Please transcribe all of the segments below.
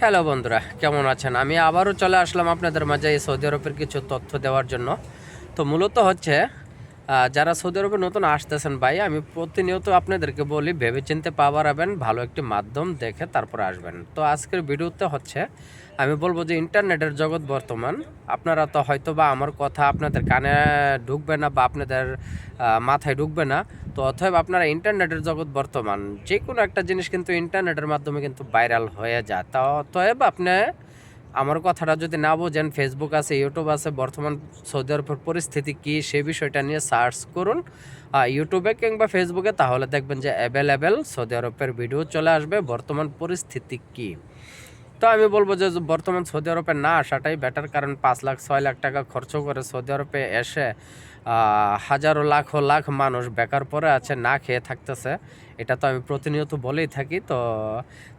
Hello বন্ধুরা, কেমন আছেন? আমি আবারও চলে আসলাম আপনাদের মাঝে এই সৌদি আরবের কিছু তথ্য দেওয়ার জন্য। তো মূলত হচ্ছে যারা সৌদি আরবে নতুন আসতেছেন ভাই, আমি প্রতিনিয়ত আপনাদেরকে বলি, ভেবেচিন্তে পাওয়ার হবেন ভালো একটি মাধ্যম দেখে তারপর আসবেন। তো আজকের ভিডিওতে হচ্ছে, আমি বলব যে ইন্টারনেটের জগৎ বর্তমান, আপনারা তো হয়তো বা আমার কথা আপনাদের কানে ঢুকবে না বা আপনাদের মাথায় ঢুকবে না, তো অতএব আপনারা ইন্টারনেটের জগৎ বর্তমান যে কোনো একটা জিনিস কিন্তু ইন্টারনেটের মাধ্যমে কিন্তু ভাইরাল হয়ে যায়। তা অতএব আপনি আমার কথাটা যদি না বোঝেন ফেসবুক আছে ইউটিউব আছে, বর্তমান সৌদি আরবের পরিস্থিতি কী, সে বিষয়টা নিয়ে সার্চ করুন ইউটিউবে কিংবা ফেসবুকে তাহলে দেখবেন যে অ্যাভেলেবেল সৌদি আরবের ভিডিও চলে আসবে, বর্তমান পরিস্থিতি কী। তো আমি বলব যে বর্তমান সৌদি আরবে না আসাটাই বেটার কারণ পাঁচ লাখ, ছয় লাখ টাকা খরচ করে সৌদি আরবে এসে হাজারো লাখ লাখ মানুষ বেকার পরে আছে, না খেয়ে থাকতেছে, এটা তো আমি প্রতিনিয়ত বলেই থাকি, তো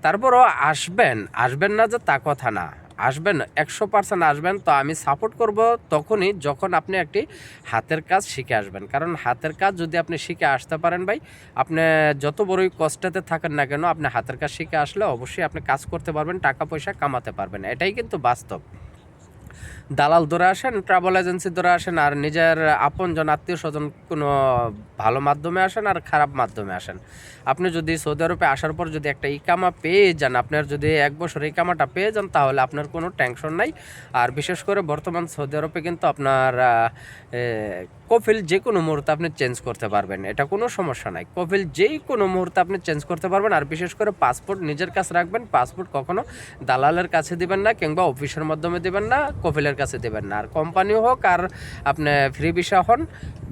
তারপরও আসবেন আসবেন না যে তা কথা না। আসবেন, একশো পার্সেন্ট আসবেন, তো আমি সাপোর্ট করব তখনই যখন আপনি একটি হাতের কাজ শিখে আসবেন। কারণ হাতের কাজ যদি আপনি শিখে আসতে পারেন ভাই, আপনি যত বড়ই কষ্টতে থাকেন না কেন, আপনি হাতের কাজ শিখে আসলে অবশ্যই আপনি কাজ করতে পারবেন, টাকা পয়সা কামাতে পারবেন। এটাই কিন্তু বাস্তব। দালাল ধরে আসেন ট্রাভেল এজেন্সি ধরে আসেন, আর নিজের আপনজন আত্মীয় স্বজন কোনো ভালো মাধ্যমে আসেন আর খারাপ মাধ্যমে আসেন। আপনি যদি সৌদি আরবে আসার পর যদি একটা ইকামা পেয়ে যান আপনার যদি এক বছর ইকামাটা পেয়ে যান, তাহলে আপনার কোনো টেনশন নাই। আর বিশেষ করে বর্তমান সৌদি আরবে কিন্তু আপনার কফিল যে কোনো মুহূর্তে আপনি চেঞ্জ করতে পারবেন। এটা কোনো সমস্যা নাই। কফিল যেই কোনো মুহূর্তে আপনি চেঞ্জ করতে পারবেন, আর বিশেষ করে পাসপোর্ট নিজের কাছে রাখবেন। পাসপোর্ট কখনো দালালের কাছে দিবেন না, কিংবা অফিসের মাধ্যমে দিবেন না, কফিলের কাছে দেবেন না। আর কোম্পানি হোক আর আপনি ফ্রি ভিসা হন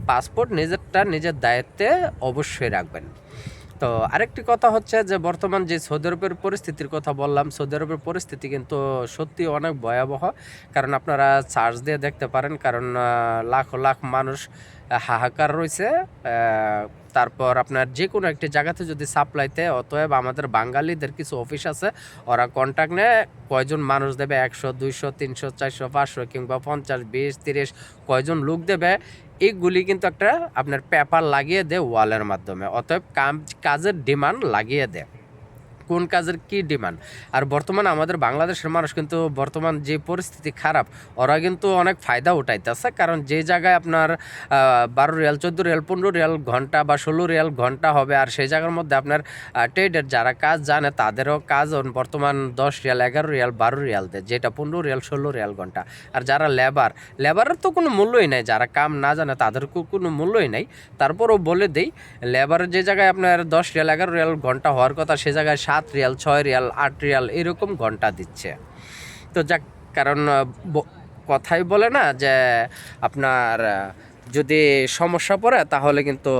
পাসপোর্ট নিজেরটা নিজের দায়িত্বে অবশ্যই রাখবেন। তো আরেকটি কথা হচ্ছে যে বর্তমান যে সৌদি আরবের পরিস্থিতির কথা বললাম, সৌদি আরবের পরিস্থিতি কিন্তু সত্যি অনেক ভয়াবহ। কারণ আপনারা চার্জ দিয়ে দেখতে পারেন, কারণ লাখ লাখ মানুষ হাহাকার রয়েছে তারপর আপনার যে কোনো একটি জায়গাতে যদি সাপ্লাইতে অতএব আমাদের বাঙালিদের কিছু অফিস আছে, ওরা কন্ট্যাক্ট নেয়, কয়জন মানুষ দেবে? একশো, দুইশো, তিনশো, চারশো, পাঁচশো কিংবা পঞ্চাশ, বিশ, তিরিশ, কয়জন লোক দেবে? এইগুলি কিন্তু একটা আপনার পেপার লাগিয়ে দেয় ওয়ালের মাধ্যমে। অতএব কাজের ডিমান্ড লাগিয়ে দেয়। কোন কাজের কি ডিমান্ড? আর বর্তমানে আমাদের বাংলাদেশের মানুষ কিন্তু বর্তমান যে পরিস্থিতি খারাপ, ওরা কিন্তু অনেক ফায়দা উঠাইতেছে। কারণ যে জায়গায় আপনার বারো রিয়াল, চোদ্দ রিয়াল, পনেরো রিয়াল ঘণ্টা বা ষোলো রিয়াল ঘণ্টা হবে, আর সেই জায়গার মধ্যে আপনার ট্রেডের যারা কাজ জানে, তাদেরও কাজ বর্তমান দশ রিয়াল, এগারো রিয়াল, বারো রিয়াল দেয়, যেটা পনেরো রিয়াল, ষোলো রিয়াল ঘণ্টা। আর যারা লেবার লেবারের তো কোনো মূল্যই নাই, যারা কাম না জানে তাদের কোনো মূল্যই নাই। তারপরও বলে দেই লেবারের যে জায়গায় আপনার দশ রিয়াল, এগারো রিয়াল ঘণ্টা হওয়ার কথা, সে জায়গায় সাত রিয়াল, ছয় রিয়াল, আট রিয়াল এরকম ঘণ্টা দিচ্ছে। তো যাক, কারণ কথাই বলে না যে, আপনার যদি সমস্যা পড়ে তাহলে কিন্তু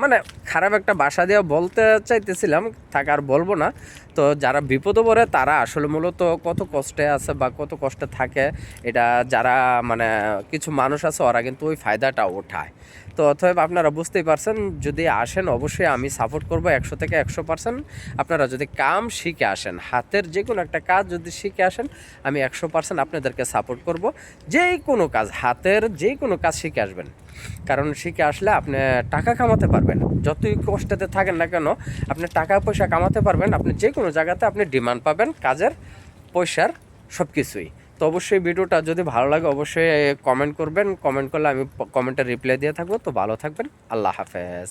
মানে খারাপ একটা বাসা দিয়ে বলতে চাইতেছিলাম, থাক আর বলব না। তো যারা বিপদে পড়ে তারা আসলে মূলত কত কষ্টে আছে বা কত কষ্টে থাকে, এটা যারা মানে কিছু মানুষ আছে ওরা কিন্তু ওই ফায়দাটা ওঠায়। তো অতএব আপনারা বুঝতেই পারছেন, যদি আসেন অবশ্যই আমি সাপোর্ট করব একশো থেকে একশো পার্সেন্ট আপনারা যদি কাম শিখে আসেন, হাতের যে কোনো একটা কাজ যদি শিখে আসেন, আমি একশো পার্সেন্ট আপনাদেরকে সাপোর্ট করব। যে কোনো কাজ, হাতের যে কোনো কাজ শিখে আসবেন। কারণ শিখে আসলে আপনি টাকা কামাতে পারবেন। যতই কষ্টতে থাকেন না কেন, আপনি টাকা পয়সা কামাতে পারবেন। আপনি যে কোনো জায়গাতে আপনি ডিমান্ড পাবেন, কাজের পয়সার সব কিছুই তো অবশ্যই ভিডিওটা যদি ভালো লাগে, অবশ্যই কমেন্ট করবেন। কমেন্ট করলে আমি কমেন্টে রিপ্লাই দিয়ে থাকব। তো ভালো থাকবেন। আল্লাহ হাফেজ।